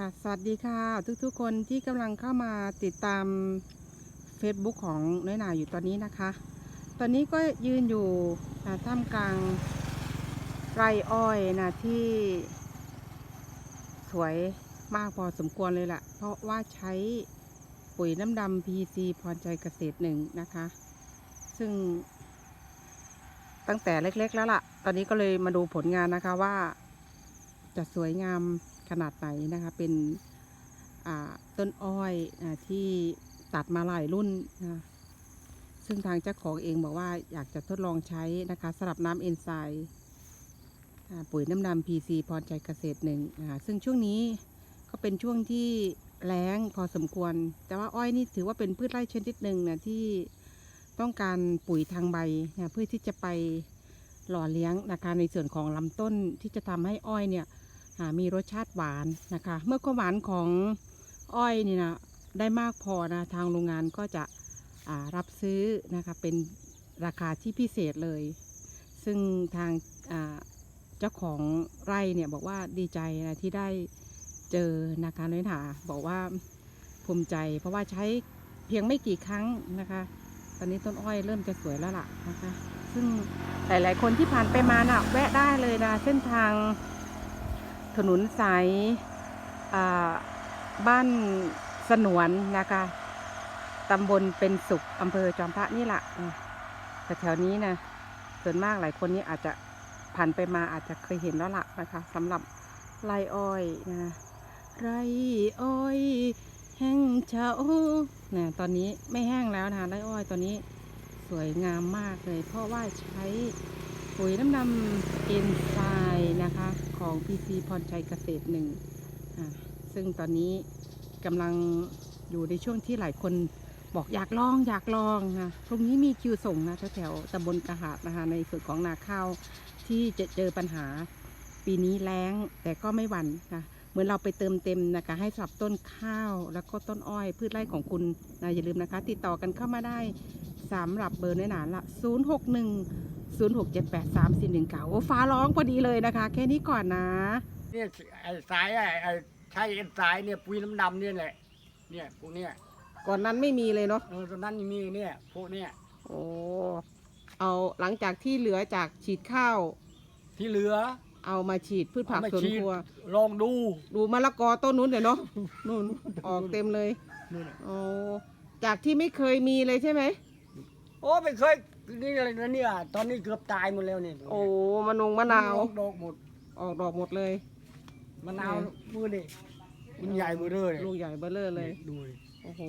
ค่ะสวัสดีค่ะ ทุกๆคนที่กำลังเข้ามาติดตาม Facebook ของน้อยหนาอยู่ตอนนี้นะคะ ตอนนี้ก็ยืนอยู่อ่าท่ามกลางไรอ้อยนะที่สวยมากพอสมควรเลยล่ะ เพราะว่าใช้ปุ๋ยน้ำดำ PC พรใจเกษตรหนึ่งนะคะ ซึ่ง ตั้งแต่เล็กๆแล้วล่ะ ตอนนี้ก็เลยมาดูผลงานนะคะว่าจะสวยงาม ขนาดไหนนะคะ เป็นต้นอ้อยอที่ตัดมาหลายรุ่นนะซึ่งทางเจ้าของเองบอกว่าอยากจะทดลองใช้นะคะสำหรับน้ำเอนไซม์ปุ๋ยน้ำดำ PC พรใจเกษตรหนึ่งนะะซึ่งช่วงนี้ก็เป็นช่วงที่แล้งพอสมควร แต่ว่าอ้อยนี่ถือว่าเป็นพืชไร่ชนิดหนึ่งนะที่ต้องการปุ๋ยทางใบนะเพื่อที่จะไปหล่อเลี้ยงนะคะในส่วนของลำต้นที่จะทำให้อ้อยเนี่ย มีรสชาติหวานนะคะ เมื่อความหวานของอ้อยนี่นะได้มากพอนะทางโรงงานก็จะรับซื้อนะคะเป็นราคาที่พิเศษเลย ซึ่งทางเจ้าของไร่เนี่ยบอกว่าดีใจนะที่ได้เจอนะคะน้อยหนาบอกว่าภูมิใจเพราะว่าใช้เพียงไม่กี่ครั้งนะคะ ตอนนี้ต้นอ้อยเริ่มจะสวยแล้วล่ะนะคะ ซึ่งหลาย ๆ คนที่ผ่านไปมาน่ะแวะได้เลยนะเส้นทาง ถนนสายบ้านสนวนนะคะตำบลเป็นสุขอำเภอจอมพระนี่แหละแต่แถวนี้นะส่วนมากหลายคนนี่อาจจะผ่านไปมาอาจจะเคยเห็นแล้วล่ะนะคะสำหรับไรอ้อยนะไรอ้อย แห้งเฉาเนี่ยตอนนี้ไม่แห้งแล้วนะไรอ้อยตอนนี้สวยงามมากเลย เพราะว่าใช้ ปุ๋ยน้ำดำเอ็นไซม์นะคะของ PC พรชัยเกษตรหนึ่งอ่าซึ่งตอนนี้กำลังอยู่ในช่วงที่หลายคนบอกอยากลองอยากลองนะตรงนี้มีคิวส่งนะแถวๆตำบลกระหาดนะคะในส่วนของนาข้าวที่จะเจอปัญหาปีนี้แล้งแต่ก็ไม่หวั่นนะเหมือนเราไปเติมเต็มนะคะให้สำหรับต้นข้าวแล้วก็ต้นอ้อย พืชไร่ของคุณนะอย่าลืมนะคะ ติดต่อกันเข้ามาได้สำหรับเบอร์เนื้อหนาละ 061ศูน ย์หกเจ็ดแปดสามสี่หนึ่งเก้าโอ้ฟ้าร้องพอดีเลยนะคะ แค่นี้ก่อนนะ เนี่ยไอ้สายไอ้ไอ้ใช้ไอ้สายเนี่ยปุ๋ยน้ำดำเนี่ยแหละ เนี่ยพวกเนี้ยก่อนนั้นไม่มีเลยเนาะเออตอนนั้นมีเนี่ยพวกเนี้ยโอ้เอาหลังจากที่เหลือจากฉีดข้าว ที่เหลือเอามาฉีดพืชผักเอามาสวนฉีดครัว ลองดู ดูมะละกอต้นนู้นเดี๋ยวเนาะนู่นออกเต็มเลยนู่นน่ะโอ้จากที่ไม่เคยมีเลยใช่ไหมโอ้ไม่เคย นี่อะไรนะเนี่ยตอนนี้เกือบตายหมดแล้วเนี่ยโอ้มะนงมะนาวออกดอกหมดออกดอกหมดเลยมะนาวมือนี่มันใหญ่เบอเร่อเลยลูกใหญ่เบ้อเลอเลยดูดิโอ้โห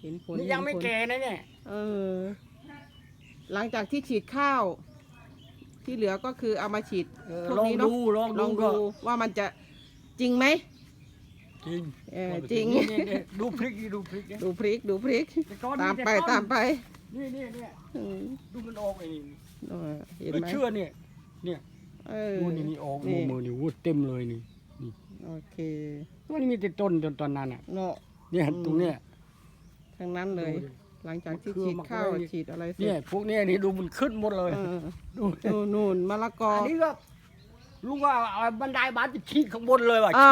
เห็นผลนี่ยังไม่เห็นผลแก่นะเนี่ยเออ หลังจากที่ฉีดข้าว ที่เหลือก็คือเอามาฉีดเออพวกลองนี้เนอะดูลองลดูองก็ดูว่ามันจะจริงไหมจริงเออจริงนี่นี่นี่ดูพริกนี่ดูพริกเนี่ยดูพริกดูพริกแต่ก่อนตามไปแต่ต้นตามไปนี่นี่เนี่ยอืมดูมันออกไอ้นี่เออเห็นไม่ไหมเชื่อเนี่ยเนี่ยเออ ดูนี่นี่ออกนี่มือนี่วูดเต็มเลยนี่โอเคตัวนี้มีแต่ต้นจนตอนนั้นอะเนาะ เนี่ยอืม ตรงเนี้ยทั้งนั้นเลย ดูดิ หลังจากที่มะเขือฉีดข้าวมะเขือฉีดอะไรเสร็เนี่ยจพวกเนี้ยนี่ดูมันขึ้นหมดเลย เออดูนู่นนู่นมะละกออันนี้ก็ ลุงว่าเอาบันไดบ้านไปชี้ข้างบนเลยว่ะอ่า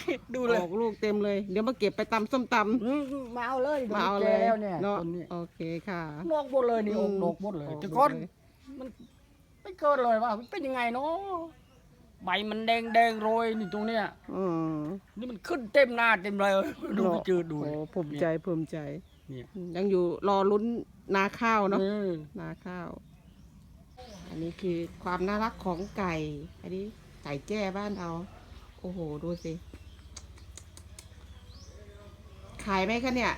ชี้ดูเลยออกลูกเต็มเลย เดี๋ยวมาเก็บไปตำส้มตอืมมาเอาเลยำมาเอาเลแก่ยแล้วเนี่ยเนาะต้นนี้โอเคค่ะ นอกหมดเลยนี่อือมอกดอกหมดเลยออกแต่ก่อนหมดเลยมันไม่เกินเลยว่ามันเป็นยังไงเนาะใบมันแดงแดงโรยนี่ตรงเนี้ยอืมนี่มันขึ้นเต็มหน้าเต็มเลยดูไปจืดดู โอ้ภูมิใจภูมิใจเนี่ย ยังอยู่รอลุ้นนาข้าวเนาะเออนาข้าว อันนี้คือความน่ารักของไก่ อันนี้ไก่แจ้บ้านเรา โอ้โห ดูสิ ขายไหมคะเนี่ย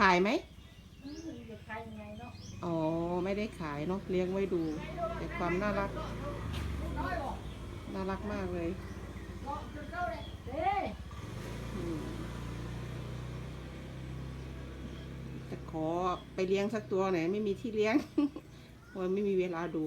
ขายไหมอ๋อ ไม่ได้ขายเนาะ เลี้ยงไว้ดู แต่ความน่ารัก น่ารักมากเลยจะขอไปเลี้ยงสักตัวไหนไม่มีที่เลี้ยง เพราไม่มีเวลาดู